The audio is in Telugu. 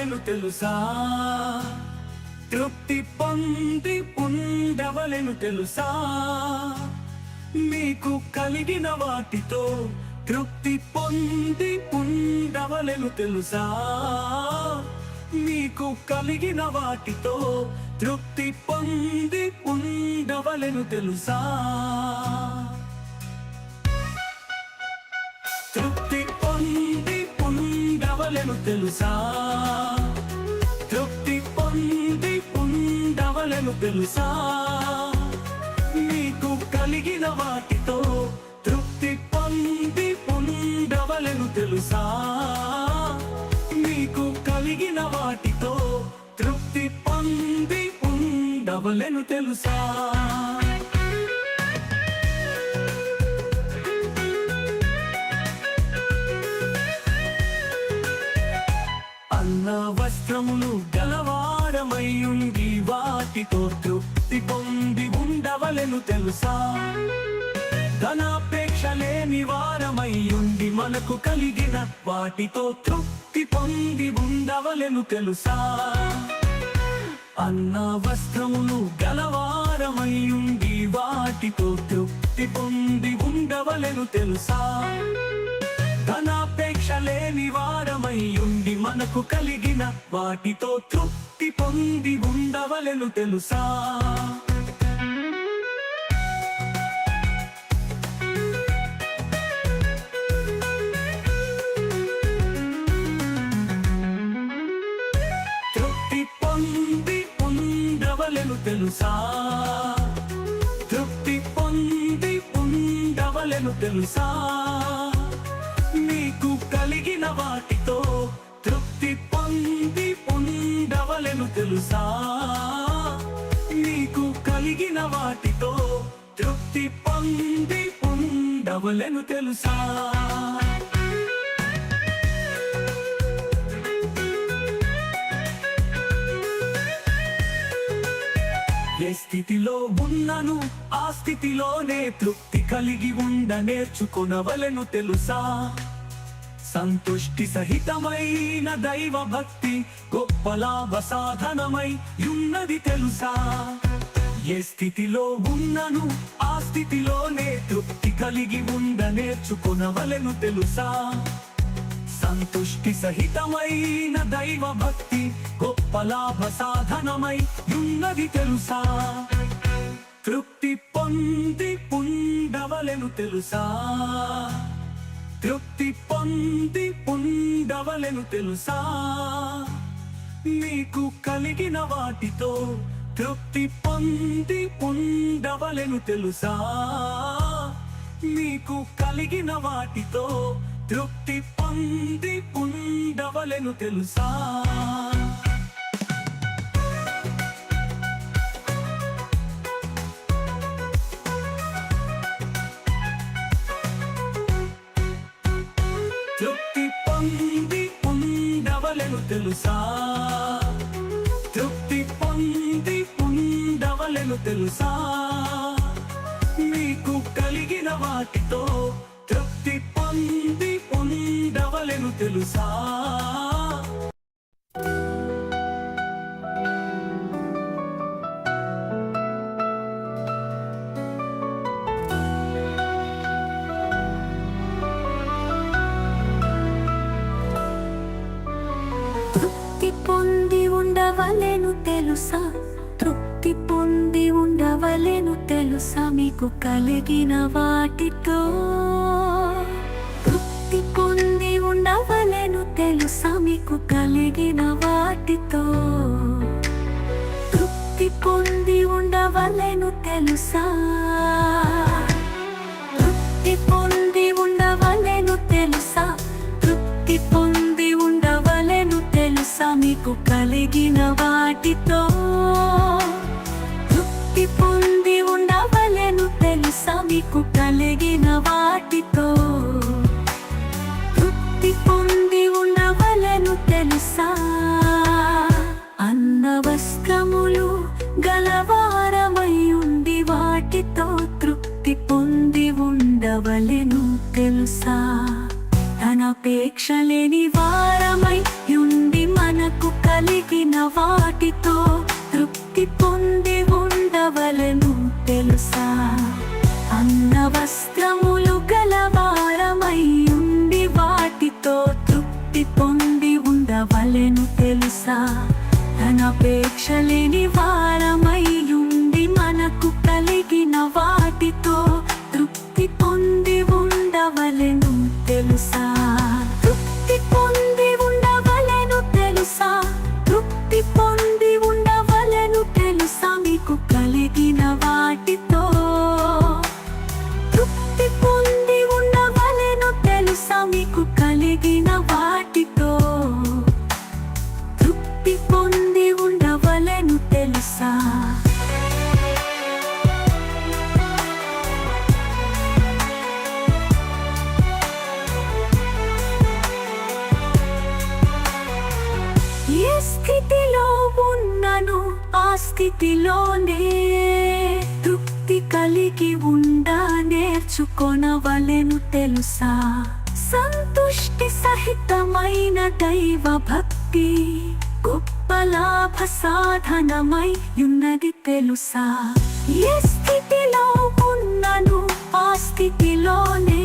ఉండవలెను తెలుసా? తృప్తి పొంది ఉండవలెను తెలుసా? మీకు కలిగిన వాటితో తృప్తి పొంది ఉండవలెను తెలుసా? మీకు కలిగిన వాటితో తృప్తి పొంది ఉండవలెను తెలుసా? తృప్తి పొంది ఉండవలెను తెలుసా? ఉండవలెను తెలుసా? మీకు కలిగిన వాటితో తృప్తి పొంది ఉండవలెను తెలుసా? మీకు కలిగిన వాటితో తృప్తి పొంది ఉండవలెను తెలుసా? అన్న వస్త్రములు గలవారమయ్యుండి వాటితో తృప్తి పొంది ఉండవలెను తెలుసా? ధనాపేక్ష లేని వారమయ్యుండి మనకు కలిగిన వాటితో తృప్తి పొంది ఉండవలెను తెలుసా? అన్న వస్త్రములు గలవారమయ్యుండి వాటితో తృప్తి పొంది ఉండవలెను తెలుసా? లేని వారమై ఉండి మనకు కలిగిన వాటితో తృప్తి పొంది ఉండవలెను తెలుసా? తృప్తి పొంది ఉండవలెను తెలుసా? తృప్తి పొంది ఉండవలెను తెలుసా? వాటితో తృప్తి పొంది ఉండవలెను తెలుసా? నీకు కలిగిన వాటితో తృప్తి పొంది ఉండవలెను తెలుసా? ఏ స్థితిలో ఉన్నను ఆ స్థితిలోనే తృప్తి కలిగి ఉండ నేర్చుకునవలను తెలుసా? సంతుష్టి సహితమైన దైవ భక్తి గొప్ప లాభ సాధనమై ఉన్నది తెలుసా? ఏ స్థితిలో ఉన్నను ఆ స్థితిలోనే తృప్తి కలిగి ఉండ నేర్చుకునవలను తెలుసా? సంతుష్టి సహితమైన దైవ భక్తి గొప్ప లాభ సాధనమై ఉన్నది తెలుసా? తృప్తి పొంది పుండవలను తెలుసా? తృప్తి పొంది ఉండవలను తెలుసా? మీకు కలిగిన వాటితో తృప్తి పొంది ఉండవలను తెలుసా? మీకు కలిగిన వాటితో తృప్తి పొంది ఉండవలను తెలుసా? పొంది ఉండవలెను తెలుసా? తృప్తి పొంది ఉండవలెను తెలుసా? మీకు కలిగిన వాటితో తృప్తి పొంది ఉండవలెను తెలుసా? ఉండవలేను తెలుసా? తృప్తి పొంది ఉండవలేను తెలుసా? మీకు కలిగిన వాటితో. తృప్తి పొంది ఉండవలేను తెలుసా? మీకు కలిగిన వాటితో. తృప్తి పొంది ఉండవలేను తెలుసా? నీకు కలిగిన వాటితో తృప్తి పొంది ఉండవలను తెలుసా? మీకు కలిగిన వాటితో తృప్తి పొంది ఉండవలను తెలుసా? అన్న వస్త్రములు గలవారమై ఉండి వాటితో తృప్తి పొంది ఉండవలను తెలుసా? తనపేక్ష లేని వారమై వస్త్రములు గలవారమయ్యుండి వాటితో తృప్తి పొంది ఉండవలెను తెలుసా? తనపేక్ష లేని వారమై ఏ స్థితిలో ఉన్నను ఆ స్థితిలోనే తృప్తి కలిగి ఉండా నేర్చుకొనవలెను తెలుసా? సంతుష్టి సహితమైన దైవ భక్తి గొప్ప లాభ సాధనమై ఉన్నది తెలుసా? ఏ స్థితిలో ఉన్నను ఆ స్థితిలోనే